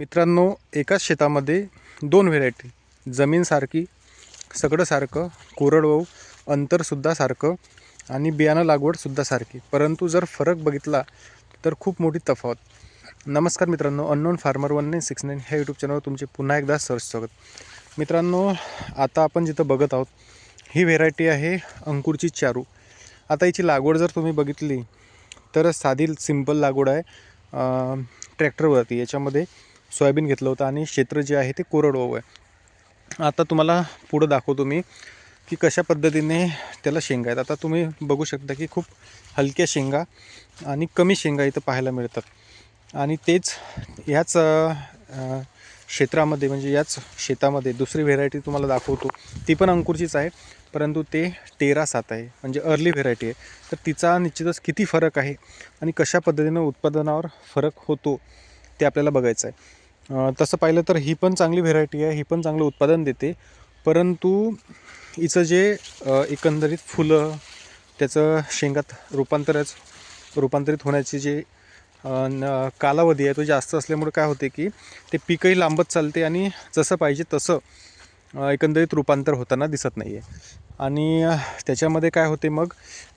मित्रांनो एकाच शेतामध्ये दोन व्हेरायटी जमीनसारखी सगळं सारखं कोरडवाहू अंतरसुद्धा सारखं आणि बियाणं लागवडसुद्धा सारखी. परंतु जर फरक बघितला तर खूप मोठी तफावत. नमस्कार मित्रांनो unknown farmer one nine six nine ह्या यूट्यूब चॅनलवर तुमचे पुन्हा एकदा सर्च स्वागत. मित्रांनो आता आपण जिथं बघत आहोत ही व्हेरायटी आहे अंकुरची चारू. आता हिची लागवड जर तुम्ही बघितली तर साधी सिंपल लागवड आहे ट्रॅक्टरवरती याच्यामध्ये सोयाबीन घेतलं होतं आणि क्षेत्र जे आहे ते कोरडवाहू आहे. आता तुम्हाला पुढं दाखवतो मी की कशा पद्धतीने त्याला शेंगा आहेत. आता तुम्ही बघू शकता की खूप हलक्या शेंगा आणि कमी शेंगा इथं पाहायला मिळतात. आणि तेच ह्याच क्षेत्रामध्ये म्हणजे याच शेतामध्ये दुसरी व्हेरायटी तुम्हाला दाखवतो. ती पण अंकुरचीच आहे परंतु ते तेरा सात आहे म्हणजे अर्ली व्हेरायटी आहे. तर तिचा निश्चितच किती फरक आहे आणि कशा पद्धतीनं उत्पादनावर फरक होतो ते आपल्याला बघायचं आहे. तसं पाहिलं तर ही पण चांगली व्हेरायटी आहे ही पण चांगलं उत्पादन देते. परंतु हिचं जे एकंदरीत फुलं त्याचं शेंगात रूपांतरच रूपांतरित होण्याची जे न- कालावधी आहे तो जास्त असल्यामुळे काय होते की ते पिकही लांबत चालते आणि जसं पाहिजे तसं एकंदरीत रूपांतर होताना दिसत नाही आहे आणि त्याच्यामध्ये काय होते मग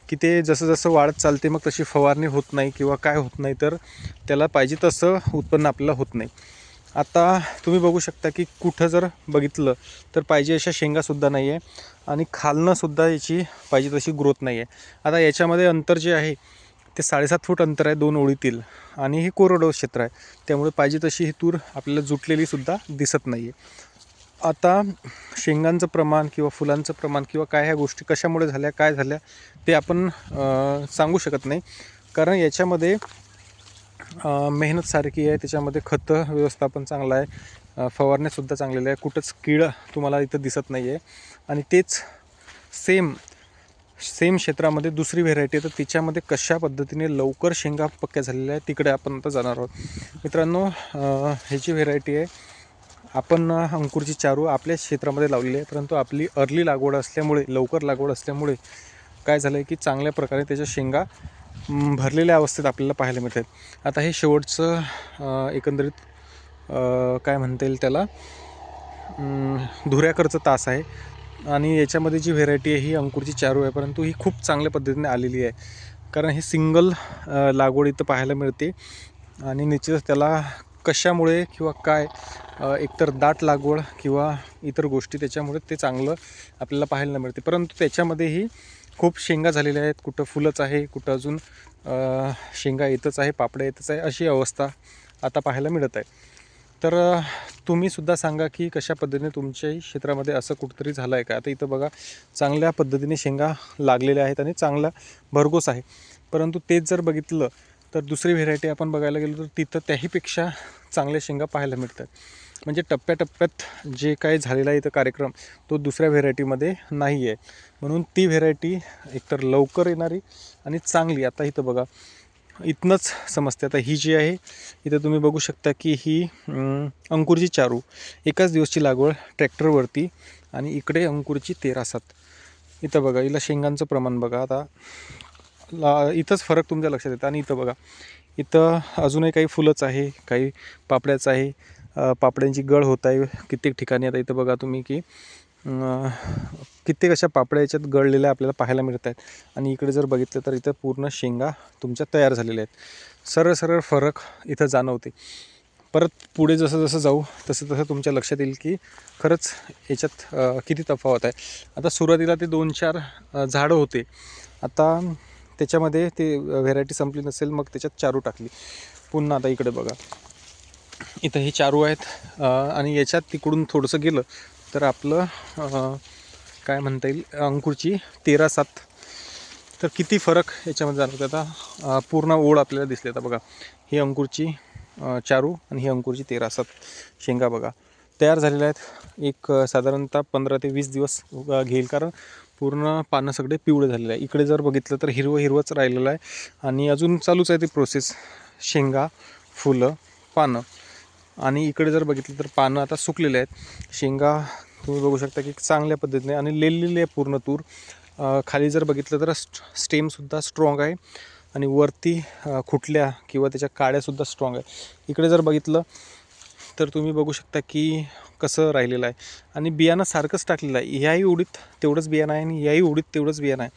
की ते जसं जसं वाढत चालते मग तशी फवारणी होत नाही किंवा काय होत नाही तर त्याला पाहिजे तसं उत्पन्न आपल्याला होत नाही. आता तुम्ही बघू शकता की कुठं जर बघितलं तर पाहिजे अशा शेंगासुद्धा नाही आहे आणि खालनंसुद्धा याची पाहिजे तशी ग्रोथ नाही आहे. आता याच्यामध्ये अंतर जे आहे ते साडेसात फूट अंतर आहे दोन ओळीतील आणि हे कोरडो क्षेत्र आहे. त्यामुळे पाहिजे तशी ही तूर आपल्याला जुटलेलीसुद्धा दिसत नाही आहे आता शेंगांचं प्रमाण किंवा फुलांचं प्रमाण किंवा काय ह्या गोष्टी कशामुळे झाल्या काय झाल्या ते आपण सांगू शकत नाही. कारण याच्यामध्ये मेहनत सारखी आहे त्याच्यामध्ये खतं व्यवस्थापन चांगलं आहे फवारण्यासुद्धा चांगलेलं आहे कुठंच कीड तुम्हाला इथं दिसत नाही आहे आणि तेच सेम सेम क्षेत्रामध्ये दुसरी व्हेरायटी आहे तर तिच्यामध्ये कशा पद्धतीने लवकर शेंगा पक्क्या झालेल्या आहेत तिकडे आपण आता जाणार आहोत. मित्रांनो ह्याची व्हेरायटी आहे आपण अंकुरची चारू आपल्या क्षेत्रामध्ये लावलेली आहे परंतु आपली अर्ली लागवड असल्यामुळे लवकर लागवड असल्यामुळे काय झालं आहे की चांगल्या प्रकारे त्याच्या शेंगा भरलेल्या अवस्थेत आपल्याला पाहायला मिळतात आता हे शेवटचं एकंदरीत काय म्हणता येईल त्याला? धुऱ्याकरचं तास आहे. आणि याच्यामध्ये जी व्हेरायटी आहे ही अंकुरची चारू आहे परंतु ही खूप चांगल्या पद्धतीने आलेली आहे. कारण हे सिंगल लागवड इथं पाहायला मिळते. आणि निश्चितच त्याला कशामुळे किंवा काय एकतर दाट लागवड किंवा इतर गोष्टी त्याच्यामुळे ते चांगलं आपल्याला पाहायला मिळते. परंतु त्याच्यामध्येही खूप शेंगा झालेल्या आहेत. कुठं फुलंच आहे कुठं अजून शेंगा येतच आहे पापड्या येतच आहे अशी अवस्था आता पाहायला मिळत आहे. तर तुम्हीसुद्धा सांगा की कशा पद्धतीने तुमच्याही क्षेत्रामध्ये असं कुठंतरी झालं आहे का? आता इथं बघा चांगल्या पद्धतीने शेंगा लागलेल्या आहेत आणि चांगला भरघोस आहे. परंतु तेच जर बघितलं तर दुसरी व्हेरायटी आपण बघायला गेलो तर तिथं त्याहीपेक्षा चांगल्या शेंगा पाहायला मिळतात. म्हणजे टप्प्याटप्प्यात जे काही झालेला आहे इथं कार्यक्रम तो दुसऱ्या व्हेरायटीमध्ये नाही आहे म्हणून ती व्हेरायटी एकतर लवकर येणारी आणि चांगली. आता इथं बघा इथनंच समजते. आता ही जी आहे इथं तुम्ही बघू शकता की ही अंकुरची चारू. एकाच दिवसची लागवड ट्रॅक्टरवरती आणि इकडे अंकुरची तेरा सात इथं बघा हिला शेंगांचं प्रमाण बघा. आता ला इथंच फरक तुमच्या लक्षात येतं. आणि इथं बघा इथं अजूनही काही फुलंच आहे काही पापड्याचं आहे पापड्यांची गळ होत आहे कित्येक ठिकाणी. आता इथं बघा तुम्ही की कित्येक अशा पापड्या याच्यात गळलेल्या आपल्याला पाहायला मिळत आहेत. आणि इकडे जर बघितलं तर इथं पूर्ण शेंगा तुमच्या तयार झालेल्या आहेत. सरळ सरळ फरक इथं जाणवते. परत पुढे जसं जसं जाऊ तसं तसं तुमच्या लक्षात येईल की खरंच याच्यात किती तफावत आहे. आता सुरुवातीला ते दोन चार झाडं होते. आता त्याच्यामध्ये ते व्हेरायटी संपली नसेल मग त्याच्यात चारू टाकली. पुन्हा आता इकडे बघा. इथं हे चारू आहेत. आणि याच्यात तिकडून थोडंसं गेलं तर आपलं काय म्हणता येईल अंकुरची तेरा सात. तर किती फरक याच्यामध्ये जाणवतो आता? पूर्ण ओळ आपल्याला दिसली आता बघा. ही अंकुरची चारू आणि ही अंकुरची तेरा सात शेंगा बघा. तयार झालेल्या आहेत. एक साधारणतः पंधरा ते वीस दिवस घेईल कारण पूर्ण पानं सगळे पिवळे झालेले आहे इकडे जर बघितलं तर हिरवं हिरवंच राहिलेलं आहे. आणि अजून चालूच आहे ती प्रोसेस शेंगा फुलं पानं. आणि इकडे जर बघितलं तर पानं आता सुकलेले आहेत. शेंगा तुम्ही बघू शकता की चांगल्या पद्धतीने आणि लेलेली आहे पूर्ण तूर. खाली जर बघितलं तर स्टेमसुद्धा स्ट्रॉंग आहे आणि वरती खुटल्या किंवा त्याच्या काड्यासुद्धा स्ट्रॉंग आहे. इकडे जर बघितलं तर तुम्ही बघू शकता की कसं राहिलेलं आहे. आणि बियाणं सारखंच टाकलेलं आहे. ह्याही उडीत तेवढंच बियाणं आहे आणि याही उडीत तेवढंच बियाणं आहे.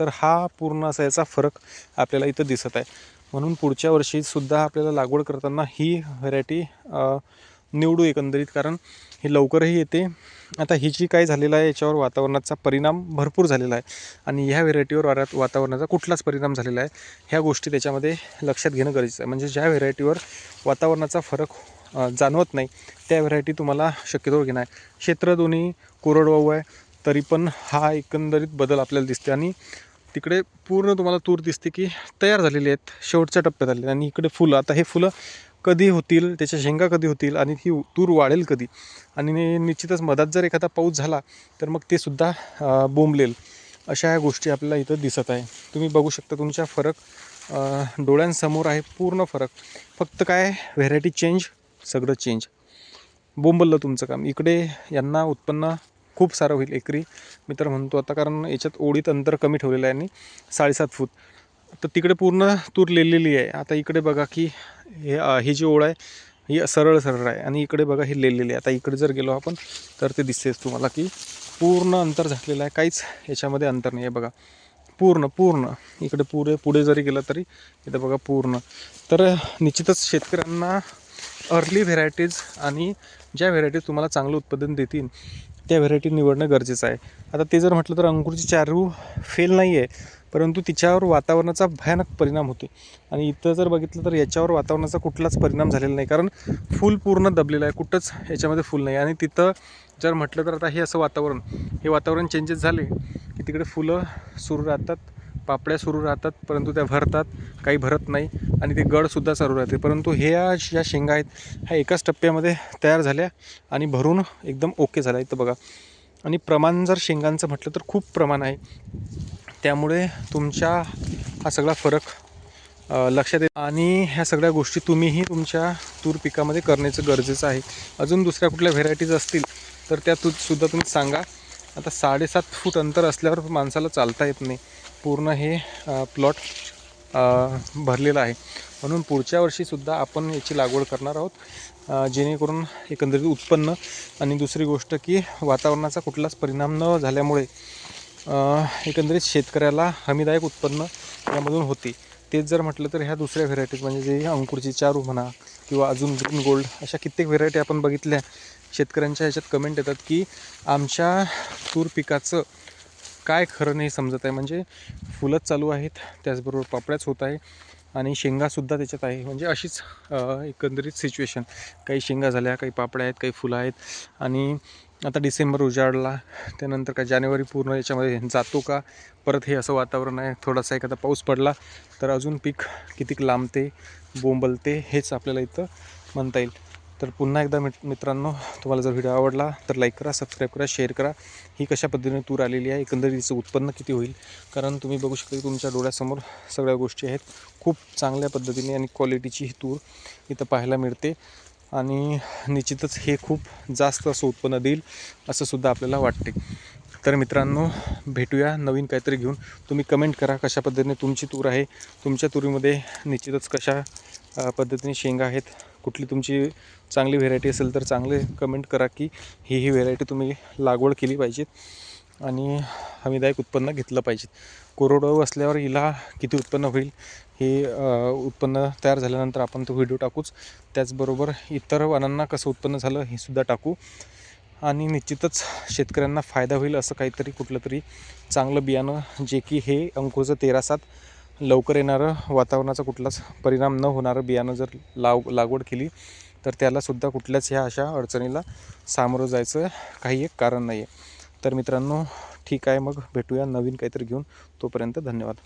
तर हा पूर्ण असा याचा फरक आपल्याला इथं दिसत आहे. म्हणून पुढच्या वर्षीसुद्धा आपल्याला लागवड करताना ही व्हरायटी निवडू एकंदरीत कारण ही लवकरही येते. आता ही जी काय झालेलं आहे याच्यावर वातावरणाचा परिणाम भरपूर झालेला आहे. आणि ह्या व्हेरायटीवर वाऱ्यात वातावरणाचा कुठलाच परिणाम झालेला आहे. ह्या गोष्टी त्याच्यामध्ये लक्षात घेणं गरजेचं आहे. म्हणजे ज्या व्हेरायटीवर वातावरणाचा फरक जाणवत नाही त्या व्हेरायटी तुम्हाला शक्यतोवर घेणं आहे. क्षेत्र दोन्ही कोरडवाहू आहे तरी पण हा एकंदरीत बदल आपल्याला दिसते आणि तिकडे पूर्ण तुम्हाला तूर दिसते की तयार झालेली आहेत. शेवटच्या टप्प्यात आले आणि इकडे फुलं आता हे फुलं कधी होतील त्याच्या शेंगा कधी होतील आणि ही तूर वाढेल कधी? आणि निश्चितच मधात जर एखादा पाऊस झाला तर मग ते सुद्धा बोंबलेल. अशा ह्या गोष्टी आपल्याला इथं दिसत आहे. तुम्ही बघू शकता तुमच्या फरक डोळ्यांसमोर आहे पूर्ण फरक. फक्त काय व्हेरायटी चेंज? सगळं चेंज. बोंबललं तुमचं काम. इकडे यांना उत्पन्न खूप सारं होईल एकरी. मी तर म्हणतो आता कारण याच्यात ओढीत अंतर कमी ठेवलेलं आहे आणि साडेसात फूट. तर तिकडे पूर्ण तूर लेलेली आहे. आता इकडे बघा की हे ही जी ओळ आहे ही सरळ सरळ आहे आणि इकडे बघा ही लेलेली आहे. आता इकडे जर गेलो आपण तर ते दिसतेच तुम्हाला की पूर्ण अंतर झालेलं आहे. काहीच याच्यामध्ये अंतर नाही आहे बघा. पूर्ण पूर्ण. इकडे पुरे पुढे जरी गेलं तरी इथं बघा पूर्ण. तर निश्चितच शेतकऱ्यांना अर्ली व्हेरायटीज आणि ज्या व्हेरायटीज तुम्हाला चांगलं उत्पादन देतील त्या व्हेरायटी निवडणं गरजेचं आहे. आता ते जर म्हटलं तर अंकुरची चारू फेल नाही आहे परंतु तिच्यावर वातावरणाचा भयानक परिणाम होते आणि इथं जर बघितलं तर याच्यावर वातावरणाचा कुठलाच परिणाम झालेला नाही कारण फूल पूर्ण दबलेलं आहे. कुठंच याच्यामध्ये फूल नाही. आणि तिथं जर म्हटलं तर आता हे असं वातावरण हे वातावरण चेंजेस झाले की तिकडे फुलं सुरू राहतात. पापड्या सुरू राहतात परंतु त्या भरतात काही भरत नाही आणि ते गडसुद्धा चालू राहते. परंतु हे ज्या शेंगा आहेत ह्या एकाच टप्प्यामध्ये तयार झाल्या आणि भरून एकदम ओके झाल्या. इथं बघा. आणि प्रमाण जर शेंगांचं म्हटलं तर खूप प्रमाण आहे. त्यामुळे तुमच्या हा सगळा फरक लक्षात येत आणि ह्या सगळ्या गोष्टी तुम्हीही तुमच्या तूर पिकामध्ये करण्याचं गरजेचं आहे. अजून दुसऱ्या कुठल्या व्हेरायटीज असतील तर त्या तू सुद्धा तुम्ही सांगा. आता साडेसात फूट अंतर असल्यावर माणसाला चालता येत नाही. पूर्ण हे प्लॉट भरलेलं आहे. म्हणून पुढच्या वर्षीसुद्धा आपण याची लागवड करणार आहोत जेणेकरून एकंदरीत उत्पन्न आणि दुसरी गोष्ट की वातावरणाचा कुठलाच परिणाम न झाल्यामुळे एकंदरीत शेतकऱ्याला हमीदायक उत्पन्न यामधून होते. तेच जर म्हटलं तर ह्या दुसऱ्या व्हेरायटीज म्हणजे जे अंकुरची चारू म्हणा किंवा अजून ग्रीन गोल्ड अशा कित्येक व्हेरायटी आपण बघितल्या. शेतकऱ्यांच्या ह्याच्यात कमेंट येतात की आमच्या तूर पिकाचं काय खरं नाही समजत आहे. म्हणजे फुलंच चालू आहेत त्याचबरोबर पापड्याच होत आहे आणि शेंगासुद्धा त्याच्यात आहे. म्हणजे अशीच एकंदरीत सिच्युएशन काही शेंगा झाल्या काही पापड्या आहेत काही फुलं आहेत आणि आता डिसेंबर उजाडला त्यानंतर काय जानेवारी पूर्ण याच्यामध्ये जातो का? परत हे असं वातावरण आहे. थोडासा एखादा पाऊस पडला तर अजून पीक कितीक लांबते बोंबलते हेच आपल्याला इथं म्हणता येईल. तर पुन्हा एकदा मित मित्रांनो तुम्हाला जर व्हिडिओ आवडला तर लाईक करा सबस्क्राईब करा शेअर करा. ही कशा पद्धतीने तूर आलेली आहे एकंदरीचं उत्पन्न किती होईल? कारण तुम्ही बघू शकता की तुमच्या डोळ्यासमोर सगळ्या गोष्टी आहेत. खूप चांगल्या पद्धतीने आणि क्वालिटीची ही तूर इथं पाहायला मिळते. आणि निश्चितच हे खूप जास्त असं उत्पन्न देईल असं सुद्धा आपल्याला वाटते. तर मित्रांनो भेटूया नवीन काहीतरी घेऊन. तुम्ही कमेंट करा कशा पद्धतीने तुमची तूर आहे. तुमच्या तुरीमध्ये निश्चितच कशा पद्धतीने शेंगा आहेत. कुठली तुमची चांगली व्हेरायटी असेल तर चांगले कमेंट करा की ही ही व्हेरायटी तुम्ही लागवड केली पाहिजेत आणि हमीदायक उत्पन्न घेतलं पाहिजे कोरडवाहू असल्यावर हिला किती उत्पन्न होईल? हे उत्पन्न तयार झाल्यानंतर आपण तो व्हिडिओ टाकूच. त्याचबरोबर इतर वाणांना कसं उत्पन्न झालं हे सुद्धा टाकू. आणि निश्चितच शेतकऱ्यांना फायदा होईल असं काहीतरी कुठलं तरी चांगलं बियाणं जे की हे अंकुरचं तेरा सात लवकर येणारं वातावरणाचा कुठलाच परिणाम न होणारं बियाणं जर लाव लागवड केली तर त्यालासुद्धा कुठल्याच ह्या अशा अडचणीला सामोरं जायचं काही एक कारण नाही आहे तर मित्रांनो ठीक आहे मग भेटूया नवीन काहीतरी घेऊन. तोपर्यंत धन्यवाद.